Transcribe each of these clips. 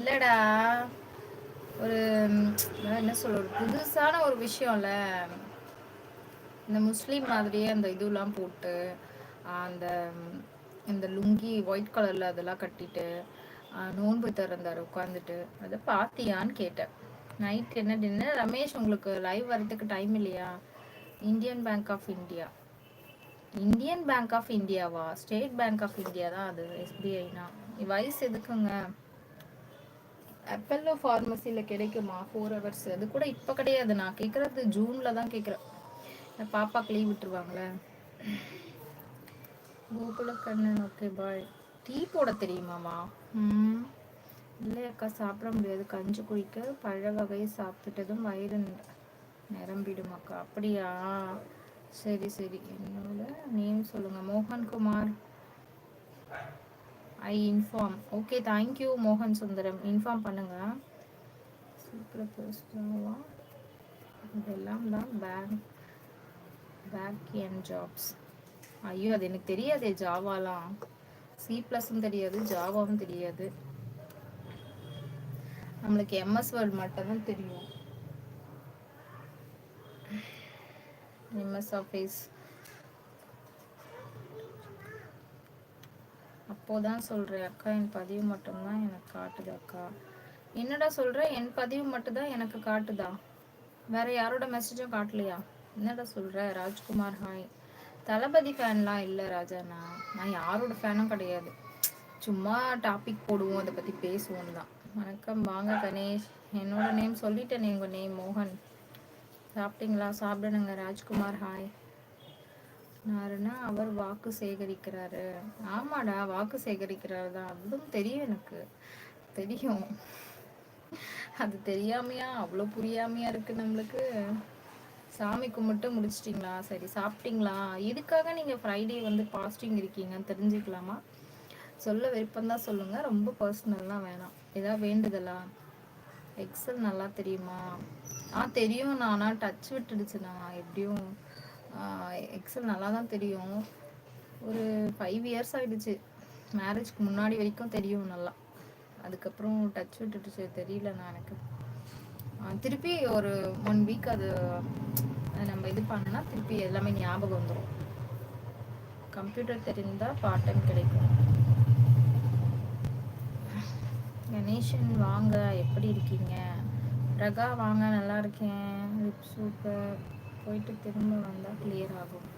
இல்லடா. ஒரு என்ன சொல்ற ஒரு புதுசான ஒரு விஷயம்ல. இந்த முஸ்லீம் மாதிரியே அந்த இதுலாம் போட்டு அந்த இந்த லுங்கி ஒயிட் கலர்ல அதெல்லாம் கட்டிட்டு நோன்பு திறந்தார் உட்காந்துட்டு அதை பாத்தியான்னு கேட்டேன். நைட் என்ன டின்னர் ரமேஷ் உங்களுக்கு லைவ் வரதுக்கு டைம் இல்லையா? Indian bank of India Indian bank of இந்தியாவா state bank of India தான் அது எஸ்பிஐனா வயசு எதுக்குங்க? அப்பல்லோ ஃபார்மசியில் கிடைக்குமா? ஃபோர் ஹவர்ஸ் அது கூட இப்போ கிடையாது. நான் கேட்குறது ஜூனில் தான் கேட்குறேன் பாப்பாக்கு லீவ் விட்டுருவாங்களே. கோகுலக்கண்ணன் ஓகே பாய் டீ போட தெரியுமாமா ம். இல்லை அக்கா சாப்பிட முடியாது. கஞ்சி குடிக்க பழ வகையை சாப்பிட்டுட்டதும் வயிறு நிரம்பிடும் அக்கா. அப்படியா? சரி சரி. என்னோட நேம் சொல்லுங்கள் Mohankumar. I inform okay thank you மோகன் சுந்தரம் இன்ஃபார்ம் பண்ணுங்க. சூப்பர் இதெல்லாம் தான் பேங்க் பேக் என் ஜாப்ஸ் ஐயோ அது எனக்கு தெரியாதே ஜாவாலாம். சி ப்ளஸும் தெரியாது ஜாவாவும் தெரியாது. நம்மளுக்கு எம்எஸ் வேர்ட் மட்டும் தான் தெரியும். எம்எஸ் ஆஃபீஸ் அப்போதான் சொல்கிறேன் அக்கா என் பதிவு மட்டும்தான் எனக்கு காட்டுது அக்கா. என்னடா சொல்கிற என் பதிவு மட்டும்தான் எனக்கு காட்டுதா? வேற யாரோட மெசேஜும் காட்டலையா? என்னடா சொல்கிற ராஜ்குமார் ஹாய் தளபதி ஃபேன்லாம் இல்லை ராஜாண்ணா. நான் யாரோட ஃபேனும் கிடையாது. சும்மா டாபிக் போடுவோம் அதை பற்றி பேசுவோம் தான். வணக்கம் வாங்க கணேஷ். என்னோட நேம் சொல்லிட்டேனே உங்கள் நேம் மோகன். சாப்பிட்டீங்களா? சாப்பிடணுங்க ராஜ்குமார் ஹாய் நாருன்னா அவர் வாக்கு சேகரிக்கிறாரு. ஆமாடா வாக்கு சேகரிக்கிறாரு தான் அதுவும் தெரியும் எனக்கு. தெரியும். அது தெரியாமையா? அவ்வளோ புரியாமையா இருக்கு நம்மளுக்கு. சாமி கும்பிட்டு முடிச்சிட்டிங்களா? சரி சாப்பிட்டீங்களா? இதுக்காக நீங்கள் ஃப்ரைடே வந்து பாஸ்டிங் இருக்கீங்கன்னு தெரிஞ்சுக்கலாமா? சொல்ல விருப்பம் சொல்லுங்கள் ரொம்ப பர்சனல்லாம் வேணாம். ஏதாவது வேண்டுதலா? எக்ஸல் நல்லா தெரியுமா? ஆ தெரியும் நான். ஆனால் டச் விட்டுடுச்சுண்ணா எப்படியும் எக்ஸல் நல்லா தான் தெரியும். ஒரு ஃபைவ் இயர்ஸ் ஆகிடுச்சு மேரேஜ்க்கு முன்னாடி வரைக்கும் தெரியும் நல்லா. அதுக்கப்புறம் டச் விட்டுடுச்சு. தெரியலண்ணா எனக்கு. திருப்பி ஒரு ஒன் வீக் அது நம்ம இது பண்ணனா திருப்பி எல்லாமே ஞாபகம் வந்துடும் கம்ப்யூட்டர் தெரிந்தால் பார்ட் டைம் கிடைக்கும். கணேஷன் வாங்க. எப்படி இருக்கீங்க? ரகா வாங்க. நல்லா இருக்கேன். லிப் சூப்பர் போயிட்டு திரும்ப வந்தால் கிளியர் ஆகும்.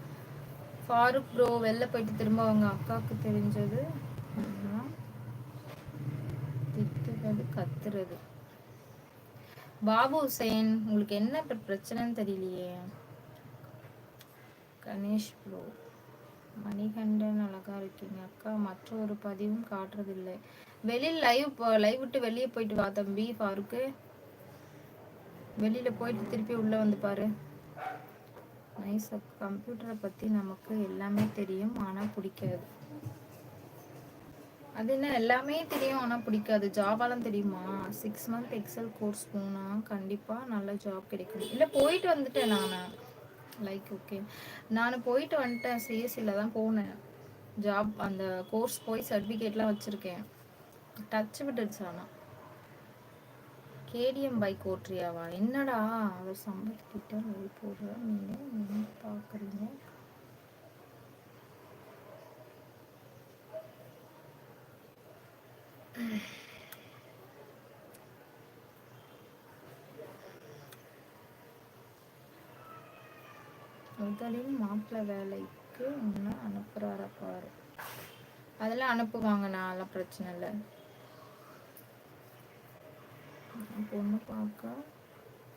ஃபாரூக் ப்ரோ வெளில போயிட்டு திரும்ப அவங்க அக்காவுக்கு தெரிஞ்சது திட்டுறது கத்துறது. பாபு ஹுசேன் உங்களுக்கு என்ன பிரச்சனைன்னு தெரியலையே. கணேஷ் ப்ரோ மணிகண்டன் அழகா இருக்கீங்க. அக்கா மற்ற ஒரு பதிவும் காட்டுறதில்லை. வெளியில் லைவ் லைவ் விட்டு வெளியே போயிட்டு வா தம்பி ஃபாருக்கு வெளியில போயிட்டு திருப்பி உள்ள வந்து பாரு. நைஸ் கம்ப்யூட்டரை பற்றி நமக்கு எல்லாமே தெரியும் ஆனால் பிடிக்காது. அது என்ன எல்லாமே தெரியும் ஆனால் பிடிக்காது. ஜாபாலாம் தெரியுமா? சிக்ஸ் மந்த் எக்ஸல் கோர்ஸ் போனால் கண்டிப்பாக நல்ல ஜாப் கிடைக்கும். இல்லை போயிட்டு வந்துட்டேன் நான். லைக் ஓகே நான் போயிட்டு வந்துட்டேன். சிஎஸ்சியில் தான் போனேன். ஜாப் அந்த கோர்ஸ் போய் சர்டிஃபிகேட்லாம் வச்சுருக்கேன். டச் விட்டுருச்சு ஆனால் கேடிஎம் பைக் ஓட்டுறியாவா என்னடா அவர் சம்பத்துக்கிட்ட வழி போடுற நீங்கள் பார்க்குறீங்க முதலில் மாப்பிள்ளை வேலைக்கு இன்னும் அனுப்புகிறார பாரு. அதெல்லாம் அனுப்புவாங்க நான் பிரச்சனை இல்லை. பொண்ணு பார்க்க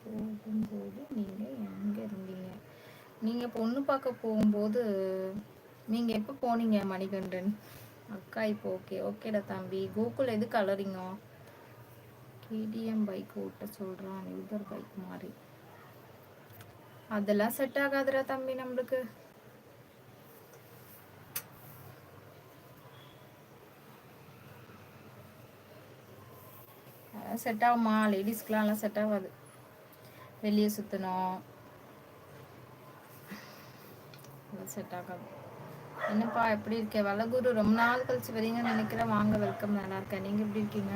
போகும்போது நீங்கள் எங்கே இருந்தீங்க? நீங்கள் பொண்ணு பார்க்க போகும்போது நீங்கள் எப்போ போனீங்க மணிகண்டன்? அக்கா இப்போ ஓகே ஓகேடா தம்பி. கோகுல் எது கலரிங்க கேடிஎம் பைக் ஓட்ட சொல்கிறான் யூதர் பைக் மாதிரி அதெல்லாம் செட் ஆகாதுடா தம்பி நம்மளுக்கு. செட் ஆகுமா லேடிஸ்க்கெலாம் எல்லாம் செட் ஆகாது. வெளியே சுற்றணும் செட் ஆகாது. என்னப்பா எப்படி இருக்கேன் வளகுரு ரொம்ப நாள் கழிச்சு வரீங்கன்னு நினைக்கிறேன். வாங்க வெல்கம் நல்லா இருக்கேன். நீங்கள் எப்படி இருக்கீங்க?